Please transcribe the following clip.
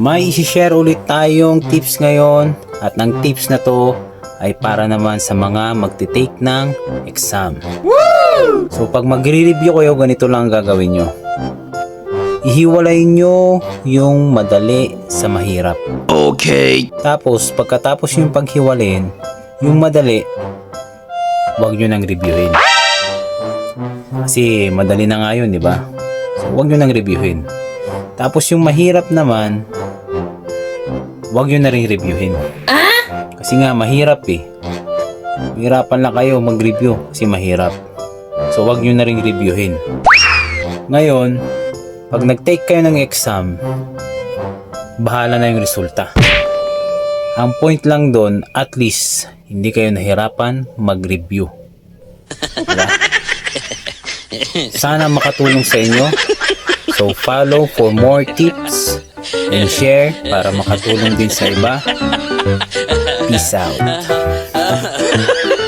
May isi-share ulit tayong tips ngayon at ng tips na to ay para naman sa mga magti-take ng exam. So pag magre-review kayo, ganito lang ang gagawin nyo. Ihiwalay nyo yung madali sa mahirap. Okay. Tapos pagkatapos yung paghiwalin, yung madali, wag nyo nang reviewin. Kasi madali na nga yun, di ba? So wag nyo nang reviewin. Tapos yung mahirap naman, wag nyo na rin reviewin. Kasi nga mahirap eh. Mahirapan lang kayo mag-review kasi mahirap. So wag nyo na rin reviewin. Ngayon, pag nag-take kayo ng exam, bahala na yung resulta. Ang point lang doon, at least, hindi kayo nahirapan mag-review. Diba? Sana makatulong sa inyo. So follow for more tips and share para makatulong din sa iba. Peace out.